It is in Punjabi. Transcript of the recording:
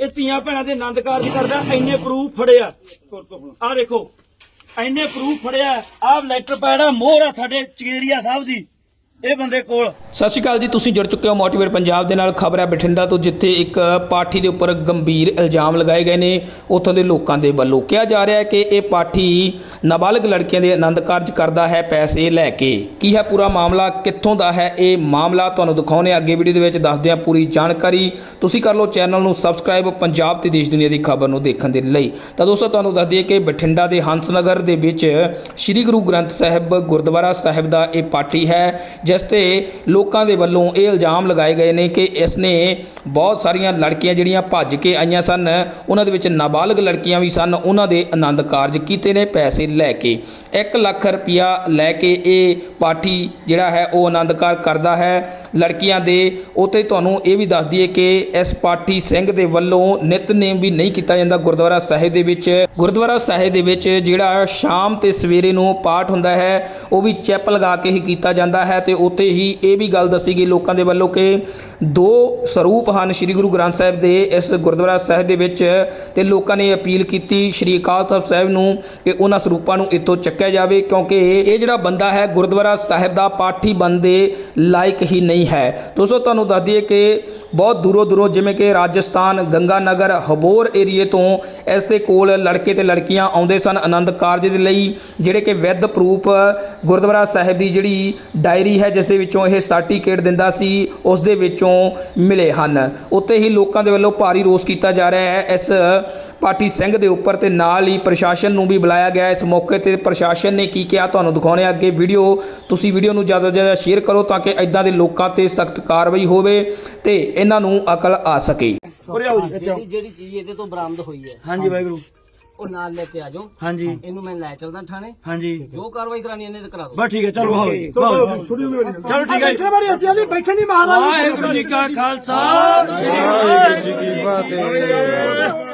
ਇਹ ਧੀਆਂ ਭੈਣਾਂ ਦੇ ਆਨੰਦ ਕਾਰਜ ਕਰਦਾ, ਇੰਨੇ ਪ੍ਰੂਫ ਫੜਿਆ ਆ। ਦੇਖੋ, ਇੰਨੇ ਪ੍ਰੂਫ ਫੜਿਆ ਆਹ ਲੈਟਰ ਪੈਡ ਮੋਹਰ ਆ ਸਾਡੇ ਚਗੇਰੀਆ ਸਾਹਿਬ ਦੀ। ਇਹ ਬੰਦੇ ਕੋਲ। ਸਤਿ ਸ਼੍ਰੀ ਅਕਾਲ ਜੀ, ਤੁਸੀਂ ਜੁੜ ਚੁੱਕੇ ਹੋ ਮੋਟੀਵੇਟ ਪੰਜਾਬ ਦੇ ਨਾਲ। ਖਬਰ ਹੈ ਬਠਿੰਡਾ ਤੋਂ, ਜਿੱਥੇ ਇੱਕ ਪਾਠੀ ਦੇ ਉੱਪਰ ਗੰਭੀਰ ਇਲਜ਼ਾਮ ਲਗਾਏ ਗਏ ਨੇ। ਉੱਥੋਂ ਦੇ ਲੋਕਾਂ ਦੇ ਵੱਲੋਂ ਕਿਹਾ ਜਾ ਰਿਹਾ ਹੈ ਕਿ ਇਹ ਪਾਠੀ ਨਾਬਾਲਗ ਲੜਕੀਆਂ ਦੇ ਆਨੰਦ ਕਾਰਜ ਕਰਦਾ ਹੈ, ਪੈਸੇ ਲੈ ਕੇ। ਕੀ ਹੈ ਪੂਰਾ ਮਾਮਲਾ? ਕਿੱਥੋਂ ਦਾ ਹੈ ਇਹ ਮਾਮਲਾ? ਤੁਹਾਨੂੰ ਦਿਖਾਉਣੇ ਆ ਅੱਗੇ ਵੀਡੀਓ ਦੇ ਵਿੱਚ, ਦੱਸਦੇ ਹਾਂ ਪੂਰੀ ਜਾਣਕਾਰੀ। ਤੁਸੀਂ ਕਰ ਲਓ ਚੈਨਲ ਨੂੰ ਸਬਸਕ੍ਰਾਈਬ, ਪੰਜਾਬ ਤੇ ਦੇਸ਼ ਦੁਨੀਆ ਦੀ ਖਬਰ ਨੂੰ ਦੇਖਣ ਦੇ ਲਈ। ਤਾਂ ਦੋਸਤੋ, ਤੁਹਾਨੂੰ ਦੱਸ ਦਈਏ ਕਿ ਬਠਿੰਡਾ ਦੇ ਹੰਸਨਗਰ ਦੇ ਵਿੱਚ ਸ੍ਰੀ ਗੁਰੂ ਗ੍ਰੰਥ ਸਾਹਿਬ ਗੁਰਦੁਆਰਾ ਸਾਹਿਬ ਦਾ ਇਹ ਪਾਠੀ ਹੈ ਜਿਸ ਤੇ ਲੋਕਾਂ ਦੇ ਵੱਲੋਂ ਇਹ ਇਲਜ਼ਾਮ ਲਗਾਏ ਗਏ ਨੇ ਕਿ ਇਸ ਨੇ ਬਹੁਤ ਸਾਰੀਆਂ ਲੜਕੀਆਂ ਜਿਹੜੀਆਂ ਭੱਜ ਕੇ ਆਈਆਂ ਸਨ, ਉਹਨਾਂ ਦੇ ਵਿੱਚ ਨਾਬਾਲਗ ਲੜਕੀਆਂ ਵੀ ਸਨ, ਉਹਨਾਂ ਦੇ ਆਨੰਦ ਕਾਰਜ ਕੀਤੇ ਨੇ ਪੈਸੇ ਲੈ ਕੇ। 1 ਲੱਖ ਰੁਪਇਆ ਲੈ ਕੇ ਇਹ ਪਾਠੀ ਜਿਹੜਾ ਹੈ, ਉਹ ਆਨੰਦ ਕਾਰਜ ਕਰਦਾ ਹੈ। ਲੜਕੀਆਂ ਦੇ ਉੱਤੇ ਤੁਹਾਨੂੰ ਇਹ ਵੀ ਦੱਸ ਦਈਏ ਕਿ ਇਸ ਪਾਠੀ ਸਿੰਘ ਦੇ ਵੱਲੋਂ ਨਿਤਨੇਮ ਵੀ ਨਹੀਂ ਕੀਤਾ ਜਾਂਦਾ। ਗੁਰਦੁਆਰਾ ਸਾਹਿਬ ਦੇ ਵਿੱਚ, ਗੁਰਦੁਆਰਾ ਸਾਹਿਬ ਦੇ ਵਿੱਚ ਜਿਹੜਾ ਸ਼ਾਮ ਤੇ ਸਵੇਰੇ ਨੂੰ ਪਾਠ ਹੁੰਦਾ ਹੈ, ਉਹ ਵੀ ਚੈਪ ਲਗਾ ਕੇ ਹੀ ਕੀਤਾ ਜਾਂਦਾ ਹੈ ਤੇ ਉੱਤੇ ਹੀ ਇਹ ਵੀ ਗੱਲ ਦੱਸੀ ਗਈ ਲੋਕਾਂ ਦੇ ਵੱਲੋਂ ਕਿ ਦੋ ਸਰੂਪ ਹਨ ਸ੍ਰੀ ਗੁਰੂ ਗ੍ਰੰਥ ਸਾਹਿਬ ਦੇ ਇਸ ਗੁਰਦੁਆਰਾ ਸਾਹਿਬ ਦੇ ਵਿੱਚ ਤੇ ਲੋਕਾਂ ਨੇ ਅਪੀਲ ਕੀਤੀ ਸ੍ਰੀ ਅਕਾਲ ਤਖਤ ਸਾਹਿਬ ਨੂੰ ਕਿ ਉਹਨਾਂ ਸਰੂਪਾਂ ਨੂੰ ਇੱਥੋਂ ਚੱਕਿਆ ਜਾਵੇ ਕਿਉਂਕਿ ਇਹ ਜਿਹੜਾ ਬੰਦਾ ਹੈ ਗੁਰਦੁਆਰਾ ਸਾਹਿਬ ਦਾ ਪਾਠੀ ਬੰਦੇ ਲਾਇਕ ਹੀ ਨਹੀਂ ਹੈ। ਦੋਸਤੋ, ਤੁਹਾਨੂੰ ਦੱਸ ਦਈਏ ਕਿ ਬਹੁਤ ਦੂਰੋਂ ਦੂਰੋਂ ਜਿਵੇਂ ਕਿ ਰਾਜਸਥਾਨ ਗੰਗਾ ਨਗਰ ਹਬੋਰ ਏਰੀਏ ਤੋਂ ਇਸ ਦੇ ਕੋਲ ਲੜਕੇ ਤੇ ਲੜਕੀਆਂ ਆਉਂਦੇ ਸਨ ਆਨੰਦ ਕਾਰਜ ਦੇ ਲਈ, ਜਿਹੜੇ ਕਿ ਵਿਦ ਪ੍ਰੂਫ ਗੁਰਦੁਆਰਾ ਸਾਹਿਬ ਦੀ ਜਿਹੜੀ ਡਾਇਰੀ ਹੈ ਜਿਸ ਦੇ ਵਿੱਚੋਂ ਇਹ ਸਰਟੀਫਿਕੇਟ ਦਿੰਦਾ ਸੀ, ਉਸ ਦੇ ਵਿੱਚੋਂ ਮਿਲੇ ਹਨ। ਉੱਤੇ ਹੀ ਲੋਕਾਂ ਦੇ ਵੱਲੋਂ ਭਾਰੀ ਰੋਸ ਕੀਤਾ ਜਾ ਰਿਹਾ ਹੈ। ਇਸ ਪਾਠੀ ਸਿੰਘ ਦੇ ਉੱਪਰ ਤੇ ਨਾਲ ਹੀ ਪ੍ਰਸ਼ਾਸਨ ਨੂੰ ਵੀ ਬੁਲਾਇਆ ਗਿਆ। ਇਸ ਮੌਕੇ ਤੇ ਪ੍ਰਸ਼ਾਸਨ ਨੇ ਕੀ ਕਿਹਾ ਤੁਹਾਨੂੰ ਦਿਖਾਉਣੇ ਆ ਅੱਗੇ ਵੀਡੀਓ। ਤੁਸੀਂ ਵੀਡੀਓ ਨੂੰ ਜ਼ਿਆਦਾ ਤੋਂ ਜ਼ਿਆਦਾ ਸ਼ੇਅਰ ਕਰੋ ਤਾਂ ਕਿ ਇਦਾਂ ਦੇ ਲੋਕਾਂ ਤੇ ਸਖਤ ਕਾਰਵਾਈ ਹੋਵੇ ਤੇ ਇਹਨਾਂ ਨੂੰ ਅਕਲ ਆ ਸਕੇ। ਉਰੇ ਆਓ ਜੀ। ਜਿਹੜੀ ਜਿਹੜੀ ਚੀਜ਼ ਇਹਦੇ ਤੋਂ ਬਰਾਮਦ ਹੋਈ ਹੈ। ਹਾਂਜੀ ਵਾਹਿਗੁਰੂ। ਉਹ ਨਾਲ ਲੈ ਕੇ ਆ ਜਾਓ। ਹਾਂਜੀ। ਇਹਨੂੰ ਮੈਂ ਲੈ ਚੱਲਦਾ ਥਾਣੇ। ਹਾਂਜੀ। ਜੋ ਕਾਰਵਾਈ ਕਰਾਣੀ ਇਹਨੇ ਤੇ ਕਰਾ ਦਿਓ। ਬਸ ਠੀਕ ਹੈ ਚਲੋ ਆਓ ਜੀ। ਚਲੋ ਠੀਕ ਹੈ ਬੈਠਣ ਵਾਲੀ ਅਸੀਂ ਨਹੀਂ ਮਹਾਰਾਜ ਵਾਹਿਗੁਰੂ ਜੀ ਕਾ ਖਾਲਸਾ। ਵਾਹਿਗੁਰੂ ਜੀ ਕੀ ਫਤਿਹ।